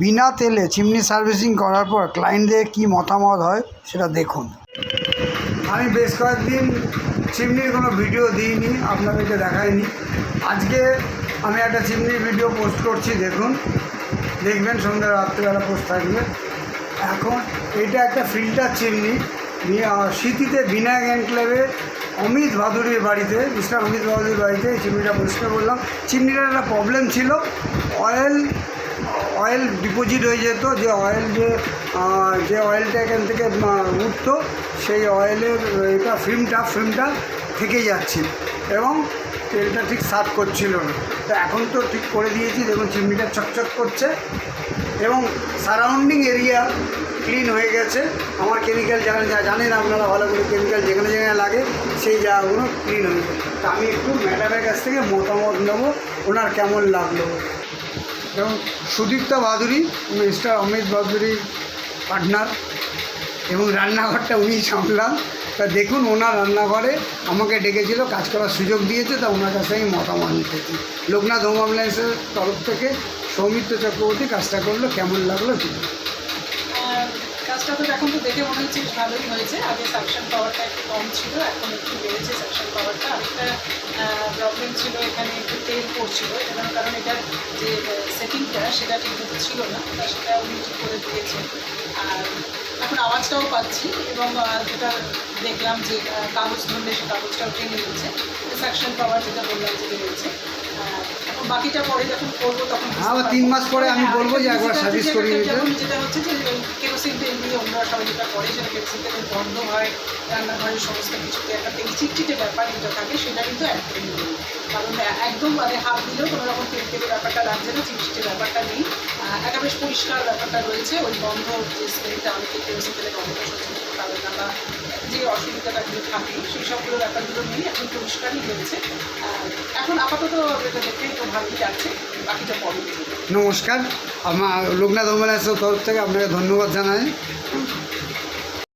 বিনা তেলে chimney servicing করার পর ক্লায়েন্টদের কী মতামত হয় সেটা দেখুন। আমি বেশ কয়েকদিন চিমনির কোনো ভিডিও দিইনি, আপনাদেরকে দেখাইনি। আজকে আমি একটা চিমনির ভিডিও পোস্ট করছি, দেখুন। দেখবেন সন্ধ্যা রাত্রিবেলা পোস্ট থাকবে। এখন এটা একটা ফিল্টার চিমনি সিটিতে বিনায়ক এনক্লেভে অমিত ভাদুরীর বাড়িতে মিস্টার অমিত ভাদুরীর বাড়িতে এই চিমনিটা পরিষ্কার করলাম। চিমনিটার একটা প্রবলেম ছিল অয়েল অয়েল ডিপোজিট হয়ে যেত, যে অয়েল যে যে অয়েলটা এখান থেকে উঠতো, সেই অয়েলের এটা ফিল্মটা ফিল্মটা থেকে যাচ্ছে। এবং তেলটা ঠিক সার্ভ করছিল না। তো এখন তো ঠিক করে দিয়েছি, দেখুন চিমনিটা চকচক করছে। এবং সারাউন্ডিং এরিয়া ক্লিন হয়ে গেছে। আমার কেমিক্যাল যেখানে যা জানেন আপনারা, ভালো করে কেমিক্যাল যেখানে যেখানে লাগে, সেই জায়গাগুলো ক্লিন হয়ে গেছে। তা আমি একটু ম্যাডামের কাছ থেকে মতামত নেব, ওনার কেমন লাগল। এবং সুদীপ্তা বাদুরী মিস্টার অমিত বাদুরীর পার্টনার এবং রান্নাঘরটা উনি সামলান। তা দেখুন, ওনার রান্নাঘরে আমাকে ডেকেছিল, কাজ করার সুযোগ দিয়েছে, তা ওনার কাছ আমি মতামত নিতেছি লোকনাথ হোম অ্যাম্বুলেন্সের তরফ থেকে সৌমিত্র চক্রবর্তী কাজটা করল, কেমন লাগল কি কাজটা তো এখন তো দেখে মনে হচ্ছে ভালোই হয়েছে। আগে সাকশন পাওয়ারটা একটু কম ছিল, এখন একটু বেড়েছে সাকশন পাওয়ারটা। আরেকটা প্রবলেম ছিল এখানে একটু তেল পড়ছিল এবং কারণ এটার যে সেটিংটা সেটা ঠিক ছিল না তা সেটা উনি ঠিক করে দিয়েছেন। আর এখন আওয়াজটাও পাচ্ছি এবং যেটা দেখলাম যে কাগজ ধরলে সে কাগজটাও টেনে নিচ্ছে সাকশন পাওয়ার যেটা বললাম যে এখন বাকিটা পরে যখন করব তখন তিন মাস পরে আমি হ্যাঁ, বলব যে একবার যেটা সার্ভিস যে যেটা হচ্ছে যে তেল দিয়ে অন্যরা সবাই যেটা করে সেটা তেলের গন্ধ হয়, রান্নাঘরের সমস্ত কিছুতে একটা তেল চিটচিটে ব্যাপার যেটা থাকে, সেটা কিন্তু একদমই নেই। কারণ একদম মানে হাত দিলেও কোনো রকম তেল তেলের ব্যাপারটা লাগছে না চিটচিটে ব্যাপারটা নেই। একটা বেশ পরিষ্কার ব্যাপারটা রয়েছে, ওই গন্ধ যে স্মেলটা অনেকে কেরোসিন তেলের গন্ধটা সহ্য করতে বা যে অসুবিধাটাগুলো থাকে, সেই সবগুলো ব্যাপারগুলো নেই এখন পরিষ্কারই রয়েছে এখন আপাতত এটা দেখে তো ভালোই লাগছে বাকিটা পরে নমস্কার আমার লোকনাথ হোম তরফ থেকে আপনাকে ধন্যবাদ জানাই। Thank you.